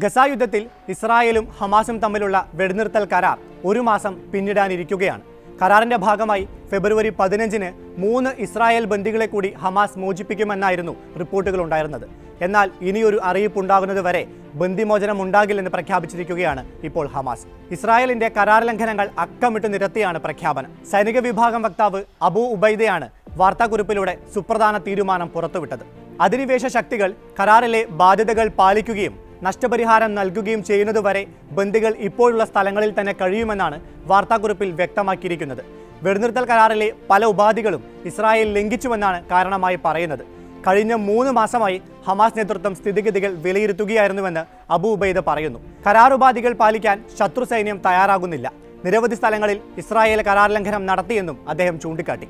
Gaza യുദ്ധത്തിൽ ഇസ്രായേലും ഹമാസും തമ്മിലുള്ള വെടിനിർത്തൽ കരാർ ഒരു മാസം പിന്നിടാനിരിക്കുകയാണ്. കരാറിന്റെ ഭാഗമായി ഫെബ്രുവരി പതിനഞ്ചിന് മൂന്ന് ഇസ്രായേൽ ബന്ദികളെ കൂടി ഹമാസ് മോചിപ്പിക്കുമെന്നായിരുന്നു റിപ്പോർട്ടുകൾ ഉണ്ടായിരുന്നത്. എന്നാൽ ഇനിയൊരു അറിയിപ്പുണ്ടാകുന്നത് വരെ ബന്ദിമോചനം ഉണ്ടാകില്ലെന്ന് പ്രഖ്യാപിച്ചിരിക്കുകയാണ് ഇപ്പോൾ ഹമാസ്. ഇസ്രായേലിന്റെ കരാർ ലംഘനങ്ങൾ അക്കമിട്ട് നിരത്തിയാണ് പ്രഖ്യാപനം. സൈനിക വിഭാഗം വക്താവ് അബു ഉബൈദയാണ് വാർത്താക്കുറിപ്പിലൂടെ സുപ്രധാന തീരുമാനം പുറത്തുവിട്ടത്. അധിനിവേശ ശക്തികൾ കരാറിലെ ബാധ്യതകൾ പാലിക്കുകയും നഷ്ടപരിഹാരം നൽകുകയും ചെയ്യുന്നതുവരെ ബന്ദികൾ ഇപ്പോഴുള്ള സ്ഥലങ്ങളിൽ തന്നെ കഴിയുമെന്നാണ് വാർത്താക്കുറിപ്പിൽ വ്യക്തമാക്കിയിരിക്കുന്നത്. വെടിനിർത്തൽ കരാറിലെ പല ഉപാധികളും ഇസ്രായേൽ ലംഘിച്ചുവെന്നാണ് കാരണമായി പറയുന്നത്. കഴിഞ്ഞ മൂന്ന് മാസമായി ഹമാസ് നേതൃത്വം സ്ഥിതിഗതികൾ വിലയിരുത്തുകയായിരുന്നുവെന്ന് അബു ഉബൈദ പറയുന്നു. കരാർ ഉപാധികൾ പാലിക്കാൻ ശത്രു സൈന്യം തയ്യാറാകുന്നില്ല. നിരവധി സ്ഥലങ്ങളിൽ ഇസ്രായേൽ കരാർ ലംഘനം നടത്തിയെന്നും അദ്ദേഹം ചൂണ്ടിക്കാട്ടി.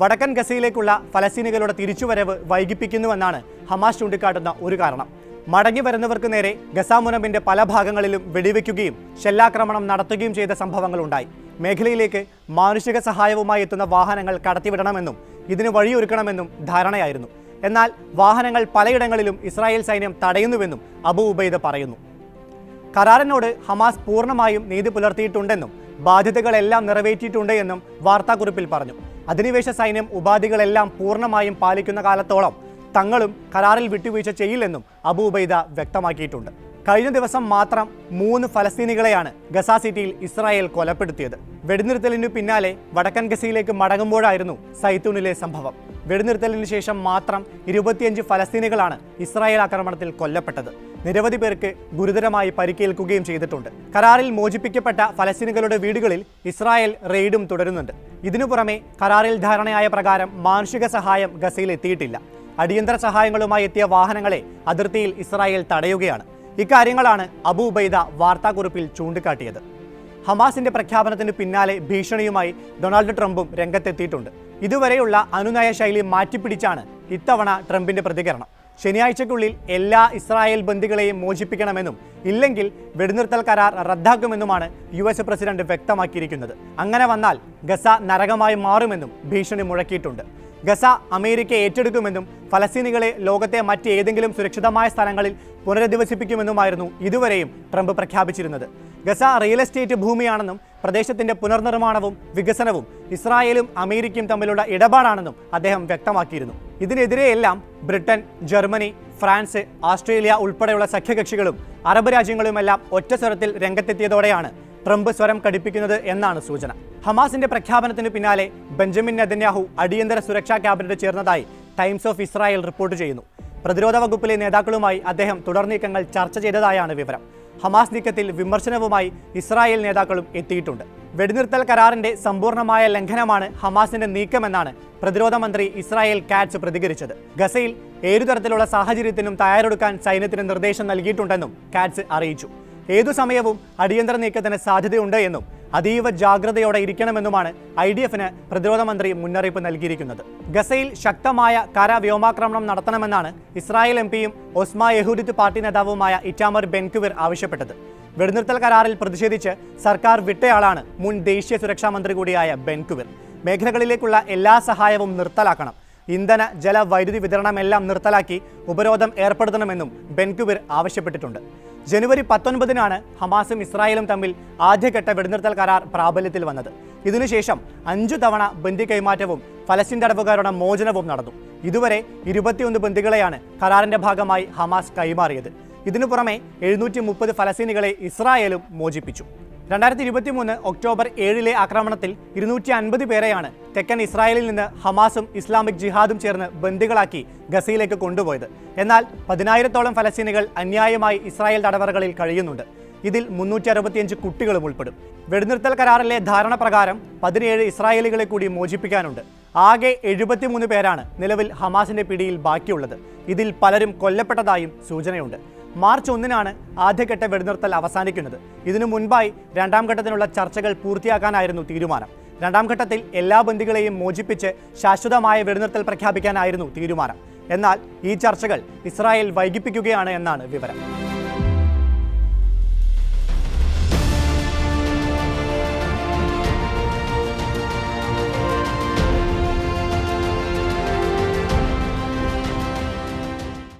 വടക്കൻ ഗസയിലേക്കുള്ള ഫലസ്തീനികളുടെ തിരിച്ചുവരവ് വൈകിപ്പിക്കുന്നുവെന്നാണ് ഹമാസ് ചൂണ്ടിക്കാട്ടുന്ന ഒരു കാരണം. മടങ്ങി വരുന്നവർക്ക് നേരെ ഗസ പല ഭാഗങ്ങളിലും വെടിവെക്കുകയും ഷെല്ലാക്രമണം നടത്തുകയും ചെയ്ത സംഭവങ്ങളുണ്ടായി. മേഖലയിലേക്ക് മാനുഷിക സഹായവുമായി എത്തുന്ന വാഹനങ്ങൾ കടത്തിവിടണമെന്നും ഇതിന് വഴിയൊരുക്കണമെന്നും ധാരണയായിരുന്നു. എന്നാൽ വാഹനങ്ങൾ പലയിടങ്ങളിലും ഇസ്രായേൽ സൈന്യം തടയുന്നുവെന്നും അബു ഉബൈദ പറയുന്നു. കരാറിനോട് ഹമാസ് പൂർണമായും നീതി പുലർത്തിയിട്ടുണ്ടെന്നും ബാധ്യതകളെല്ലാം നിറവേറ്റിയിട്ടുണ്ട് എന്നും വാർത്താക്കുറിപ്പിൽ പറഞ്ഞു. അധിനിവേശ സൈന്യം ഉപാധികളെല്ലാം പൂർണമായും പാലിക്കുന്ന കാലത്തോളം തങ്ങളും കരാറിൽ വിട്ടുവീഴ്ച ചെയ്യില്ലെന്നും അബൂബൈദ വ്യക്തമാക്കിയിട്ടുണ്ട്. കഴിഞ്ഞ ദിവസം മാത്രം മൂന്ന് ഫലസ്തീനികളെയാണ് ഗസ സിറ്റിയിൽ ഇസ്രായേൽ കൊലപ്പെടുത്തിയത്. വെടിനിർത്തലിനു പിന്നാലെ വടക്കൻ ഗസയിലേക്ക് മടങ്ങുമ്പോഴായിരുന്നു സൈത്തൂണിലെ സംഭവം. വെടിനിർത്തലിന് ശേഷം മാത്രം ഇരുപത്തിയഞ്ച് ഫലസ്തീനികളാണ് ഇസ്രായേൽ ആക്രമണത്തിൽ കൊല്ലപ്പെട്ടത്. നിരവധി പേർക്ക് ഗുരുതരമായി പരിക്കേൽക്കുകയും ചെയ്തിട്ടുണ്ട്. കരാറിൽ മോചിപ്പിക്കപ്പെട്ട ഫലസ്തീനികളുടെ വീടുകളിൽ ഇസ്രായേൽ റെയ്ഡും തുടരുന്നുണ്ട്. ഇതിനു പുറമെ കരാറിൽ ധാരണയായ പ്രകാരം മാനുഷിക സഹായം ഗസയിൽ എത്തിയിട്ടില്ല. അടിയന്തര സഹായങ്ങളുമായി എത്തിയ വാഹനങ്ങളെ അതിർത്തിയിൽ ഇസ്രായേൽ തടയുകയാണ്. ഇക്കാര്യങ്ങളാണ് അബു വാർത്താക്കുറിപ്പിൽ ചൂണ്ടിക്കാട്ടിയത്. ഹമാസിന്റെ പ്രഖ്യാപനത്തിന് പിന്നാലെ ഭീഷണിയുമായി ഡൊണാൾഡ് ട്രംപും രംഗത്തെത്തിയിട്ടുണ്ട്. ഇതുവരെയുള്ള അനുനയ ശൈലി മാറ്റിപ്പിടിച്ചാണ് ഇത്തവണ ട്രംപിന്റെ പ്രതികരണം. ശനിയാഴ്ചയ്ക്കുള്ളിൽ എല്ലാ ഇസ്രായേൽ ബന്ദികളെയും മോചിപ്പിക്കണമെന്നും ഇല്ലെങ്കിൽ വെടിനിർത്തൽ കരാർ റദ്ദാക്കുമെന്നുമാണ് യു എസ് പ്രസിഡന്റ് വ്യക്തമാക്കിയിരിക്കുന്നത്. അങ്ങനെ വന്നാൽ ഗസ നരകമായി മാറുമെന്നും ഭീഷണി മുഴക്കിയിട്ടുണ്ട്. ഗസ അമേരിക്ക ഏറ്റെടുക്കുമെന്നും ഫലസ്തീനികളെ ലോകത്തെ മറ്റേതെങ്കിലും സുരക്ഷിതമായ സ്ഥലങ്ങളിൽ പുനരധിവസിപ്പിക്കുമെന്നുമായിരുന്നു ഇതുവരെയും ട്രംപ് പ്രഖ്യാപിച്ചിരുന്നത്. ഗസ റിയൽ എസ്റ്റേറ്റ് ഭൂമിയാണെന്നും പ്രദേശത്തിന്റെ പുനർനിർമ്മാണവും വികസനവും ഇസ്രായേലും അമേരിക്കയും തമ്മിലുള്ള ഇടപാടാണെന്നും അദ്ദേഹം വ്യക്തമാക്കിയിരുന്നു. ഇതിനെതിരെയെല്ലാം ബ്രിട്ടൻ ജർമ്മനി ഫ്രാൻസ് ഓസ്ട്രേലിയ ഉൾപ്പെടെയുള്ള സഖ്യകക്ഷികളും അറബ് രാജ്യങ്ങളുമെല്ലാം ഒറ്റ സ്വരത്തിൽ രംഗത്തെത്തിയതോടെയാണ് ട്രംപ് സ്വരം കടിപ്പിക്കുന്നത് എന്നാണ് സൂചന. ഹമാസിന്റെ പ്രഖ്യാപനത്തിന് പിന്നാലെ ബെഞ്ചമിൻ നെതന്യാഹു അടിയന്തര സുരക്ഷാ ക്യാബിനറ്റ് ചേർന്നതായി ടൈംസ് ഓഫ് ഇസ്രായേൽ റിപ്പോർട്ട് ചെയ്യുന്നു. പ്രതിരോധ വകുപ്പിലെ നേതാക്കളുമായി അദ്ദേഹം തുടർ നീക്കങ്ങൾ ചർച്ച ചെയ്തതായാണ് വിവരം. ഹമാസ് നീക്കത്തിൽ വിമർശനവുമായി ഇസ്രായേൽ നേതാക്കളും എത്തിയിട്ടുണ്ട്. വെടിനിർത്തൽ കരാറിന്റെ സമ്പൂർണമായ ലംഘനമാണ് ഹമാസിന്റെ നീക്കമെന്നാണ് പ്രതിരോധ മന്ത്രി ഇസ്രായേൽ കാറ്റ്സ് പ്രതികരിച്ചത്. ഗസയിൽ ഏതു തരത്തിലുള്ള സാഹചര്യത്തിനും തയ്യാറെടുക്കാൻ സൈന്യത്തിന് നിർദ്ദേശം നൽകിയിട്ടുണ്ടെന്നും കാറ്റ്സ് അറിയിച്ചു. ഏതു സമയവും അടിയന്തര നീക്കത്തിന് സാധ്യതയുണ്ട് എന്നും അതീവ ജാഗ്രതയോടെ ഇരിക്കണമെന്നുമാണ് ഐ ഡി എഫിന് പ്രതിരോധ മന്ത്രി മുന്നറിയിപ്പ് നൽകിയിരിക്കുന്നത്. ഗസയിൽ ശക്തമായ കര വ്യോമാക്രമണം നടത്തണമെന്നാണ് ഇസ്രായേൽ എം പിയും ഒസ്മ യഹൂദിത്ത് പാർട്ടി നേതാവുമായ ഇറ്റാമർ ബെൻകുവിർ ആവശ്യപ്പെട്ടത്. വെടിനിർത്തൽ കരാറിൽ പ്രതിഷേധിച്ച് സർക്കാർ വിട്ടയാളാണ് മുൻ ദേശീയ സുരക്ഷാ മന്ത്രി കൂടിയായ ബെൻകുവിർ. മേഖലകളിലേക്കുള്ള എല്ലാ സഹായവും നിർത്തലാക്കണം. ഇന്ധന ജല വൈദ്യുതി വിതരണമെല്ലാം നിർത്തലാക്കി ഉപരോധം ഏർപ്പെടുത്തണമെന്നും ബെൻകുവിർ ആവശ്യപ്പെട്ടിട്ടുണ്ട്. ജനുവരി പത്തൊൻപതിനാണ് ഹമാസും ഇസ്രായേലും തമ്മിൽ ആദ്യഘട്ട വെടിനിർത്തൽ കരാർ പ്രാബല്യത്തിൽ വന്നത്. ഇതിനുശേഷം അഞ്ചു തവണ ബന്ദി കൈമാറ്റവും ഫലസ്തീൻ തടവുകാരുടെ മോചനവും നടന്നു. ഇതുവരെ ഇരുപത്തിയൊന്ന് ബന്ദികളെയാണ് കരാറിന്റെ ഭാഗമായി ഹമാസ് കൈമാറിയത്. ഇതിനു പുറമെ എഴുന്നൂറ്റി മുപ്പത് ഫലസ്തീനികളെ ഇസ്രായേലും മോചിപ്പിച്ചു. രണ്ടായിരത്തി ഇരുപത്തി മൂന്ന് ഒക്ടോബർ ഏഴിലെ ആക്രമണത്തിൽ ഇരുന്നൂറ്റി അൻപത് പേരെയാണ് തെക്കൻ ഇസ്രായേലിൽ നിന്ന് ഹമാസും ഇസ്ലാമിക് ജിഹാദും ചേർന്ന് ബന്ദികളാക്കി ഗസയിലേക്ക് കൊണ്ടുപോയത്. എന്നാൽ പതിനായിരത്തോളം ഫലസ്തീനികൾ അന്യായമായി ഇസ്രായേൽ തടവറകളിൽ കഴിയുന്നുണ്ട്. ഇതിൽ മുന്നൂറ്റി അറുപത്തിയഞ്ച് കുട്ടികളും ഉൾപ്പെടും. വെടിനിർത്തൽ കരാറിലെ ധാരണ പ്രകാരം പതിനേഴ് ഇസ്രായേലികളെ കൂടി മോചിപ്പിക്കാനുണ്ട്. ആകെ എഴുപത്തിമൂന്ന് പേരാണ് നിലവിൽ ഹമാസിന്റെ പിടിയിൽ ബാക്കിയുള്ളത്. ഇതിൽ പലരും കൊല്ലപ്പെട്ടതായും സൂചനയുണ്ട്. മാർച്ച് ഒന്നിനാണ് ആദ്യഘട്ട വെടിനിർത്തൽ അവസാനിക്കുന്നത്. ഇതിനു മുൻപായി രണ്ടാം ഘട്ടത്തിനുള്ള ചർച്ചകൾ പൂർത്തിയാക്കാനായിരുന്നു തീരുമാനം. രണ്ടാം ഘട്ടത്തിൽ എല്ലാ ബന്ദികളെയും മോചിപ്പിച്ച് ശാശ്വതമായ വെടിനിർത്തൽ പ്രഖ്യാപിക്കാനായിരുന്നു തീരുമാനം. എന്നാൽ ഈ ചർച്ചകൾ ഇസ്രായേൽ വൈകിപ്പിക്കുകയാണ് എന്നാണ് വിവരം.